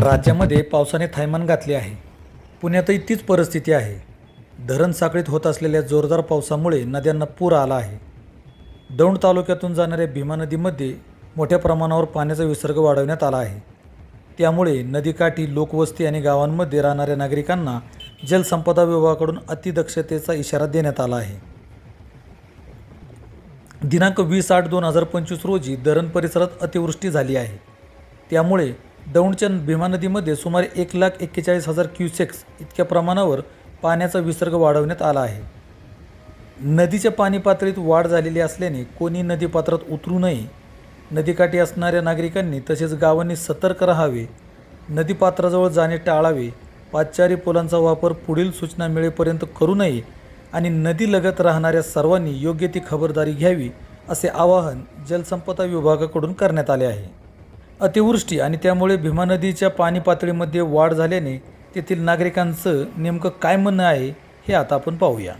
राज्यामध्ये पावसाने थैमान घातले आहे. पुण्यातही तीच परिस्थिती आहे. धरण साखळीत होत असलेल्या जोरदार पावसामुळे नद्यांना पूर आला आहे. दौंड तालुक्यातून जाणाऱ्या भीमा नदीमध्ये मोठ्या प्रमाणावर पाण्याचा विसर्ग वाढवण्यात आला आहे. त्यामुळे नदीकाठी लोकवस्ती आणि गावांमध्ये राहणाऱ्या नागरिकांना जलसंपदा विभागाकडून अतिदक्षतेचा इशारा देण्यात आला आहे. दिनांक वीस आठ दोन हजार पंचवीस रोजी धरण परिसरात अतिवृष्टी झाली आहे. त्यामुळे दौंडच्या भीमा नदीमध्ये सुमारे एक लाख एक्केचाळीस हजार क्युसेक्स इतक्या प्रमाणावर पाण्याचा विसर्ग वाढवण्यात आला आहे. नदीच्या पाणी पातळीत वाढ झालेली असल्याने कोणी नदीपात्रात उतरू नये नदीकाठी असणाऱ्या नागरिकांनी तसेच गावांनी सतर्क राहावे नदीपात्राजवळ जाणे टाळावे पाचारी पुलांचा वापर पुढील सूचना मिळेपर्यंत करू नये आणि नदीलगत राहणाऱ्या सर्वांनी योग्य ती खबरदारी घ्यावी असे आवाहन जलसंपदा विभागाकडून करण्यात आले आहे. अतिवृष्टी आणि त्यामुळे भीमा नदीच्या पाणी पातळीमध्ये वाढ झाल्याने तेथील नागरिकांचं नेमकं काय म्हणणं आहे हे आता आपण पाहूया.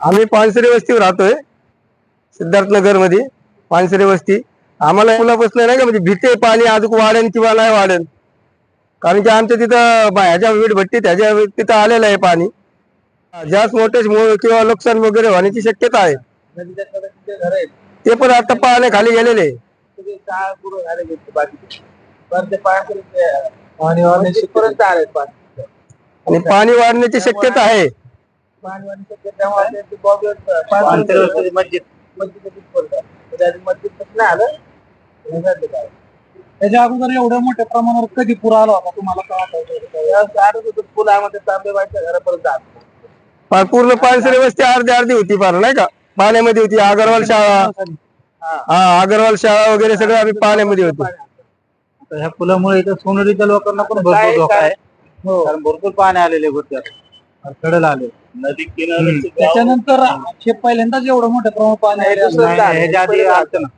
आम्ही पानसरे वस्तीवर राहतोय सिद्धार्थनगरमध्ये पानसरे वस्ती. आम्हाला मुलापासून नाही का म्हणजे भीते पाणी अजून वाढेल किंवा नाही वाढेल. कारण की आमच्या तिथं बा- ह्याच्या वीट भट्टीत ह्याच्या तिथं आलेलं आहे पाणी. जास्त मोठे किंवा नुकसान वगैरे होण्याची शक्यता आहे. ते पण आता पाण्याखाली गेलेले आहे. पाणी खाली गेलेले आहे. आणि पाणी वाढण्याची शक्यता आहे. त्याच्या अगोदर एवढ्या मोठ्या प्रमाणावर कधी पूर आला होता तुम्हाला काय वाटतं पुलामध्ये तांबेबाईच्या घरापर्यंत आलं. पण पूर्ण पानसरे वस्ती अर्धी अर्धी होती फार नाही का? पाण्यामध्ये होती अगरवाल शाळा. हा अगरवाल शाळा वगैरे सगळं आम्ही पाण्यामध्ये होतो. ह्या पुलामुळे इथं सोनेरीच्या लोकांना पण भरपूर धोका आहे. कारण भरपूर पाणी आलेले गोत्यात कडेला आले. नदी किनाऱ्याचे गाव- त्याच्यानंतर हे पहिल्यांदाच एवढं मोठ्या प्रमाणात पाणी आले दुसरं नाही, झालं. ह्याच्या आधी आलतं ना.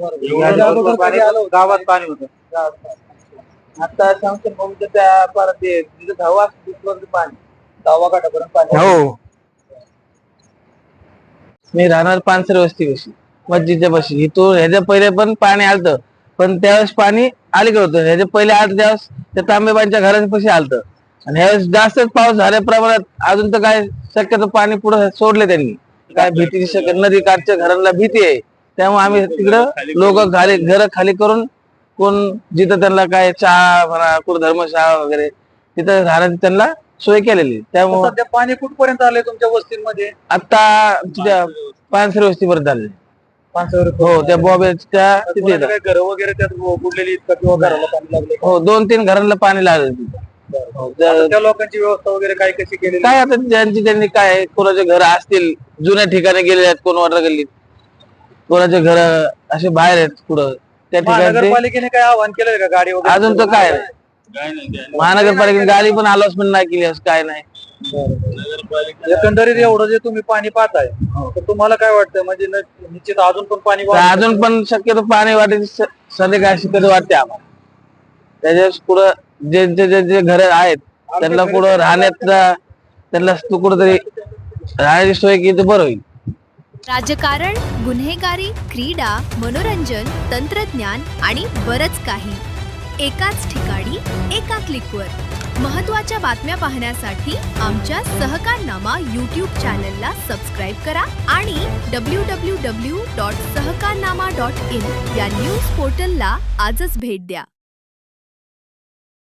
ह्याच्या अगोदर पाणी गावात पाणी होतं. आता सांगतो मग त्या परत ते तिथं धावा तिथपर्यंत पाणी. धावा काठापर्यंत पाणी. हो. मी राहणार पानसर वस्ती कशी मस्जिदच्या पाशी. इथून ह्याच्या पहिले पण पाणी आलतं. पण त्यावेळेस पाणी अलीकडे होतं. ह्याच्या पहिले आलं त्यावेळेस त्या तांबेबांच्या घराच्या पाशी आलतं. आणि ह्यावेळेस जास्तच पाऊस झाल्या प्रमाणात अजून तर काय शक्यतो पाणी पुढे सोडले त्यांनी. काय भीतीची शक्य नदी काठच्या घरांना भीती आहे. त्यामुळे आम्ही तिकडं लोक खाली घर खाली करून कोण जिथं त्यांना काय चहा म्हणा कुठं धर्मशाळा वगैरे तिथं राहण्याची त्यांना सोय केलेली. त्यामुळे पाणी कुठपर्यंत आले तुमच्या वस्तीमध्ये? आता तुझ्या पानसरे वस्तीपर्यंत आले हो त्या बॉबेच्या तिथे येतात. घर वगैरे त्यात बुडलेली आहेत का किंवा घराला पाणी लागले हो दोन तीन घरांना पाणी लागलं तिथं. हो, त्या- त्या लोकांची व्यवस्था वगैरे काय कशी केलेली काय आता ज्यांची त्यांनी काय कोणाचे घर असतील जुन्या ठिकाणी गेलेले आहेत कोण वाटर गल्लीत? कोणाचे घर असे बाहेर आहेत पुढं त्या ठिकाणी महानगरपालिकेने काय आवाहन केलंय का? गाडी वगैरे अजून तर काय नाही. महानगरपालिकेने गाडी पण अनाउन्समेंट नाही केली असं काय नाही. एकंदरीत एवढं जे तुम्ही पाणी पाहताय तर तुम्हाला काय वाटतं म्हणजे न- निश्चित अजून पण पाणी तर अजून पण शक्यतो पाणी वाटायची स- संधी काय शक्यतो वाटते आम्हाला. त्याच्या पुढं जे जे जे जे घर आहेत त्यांना पुढं राहण्याचा त्यांना तू कुठंतरी राहण्याची सोय केली तर बरं होईल. राजकारण गुन्हेगारी क्रीडा मनोरंजन तंत्रज्ञान आणि बरच काही. एकाच ठिकाणी एका क्लिकवर महत्त्वाच्या बातम्या पाहण्यासाठी आमच्या सहकारनामा यूट्यूब चॅनलला सबस्क्राईब करा आणि W W W dot Sahakarnama dot in या न्यूज पोर्टलला आजच भेट द्या.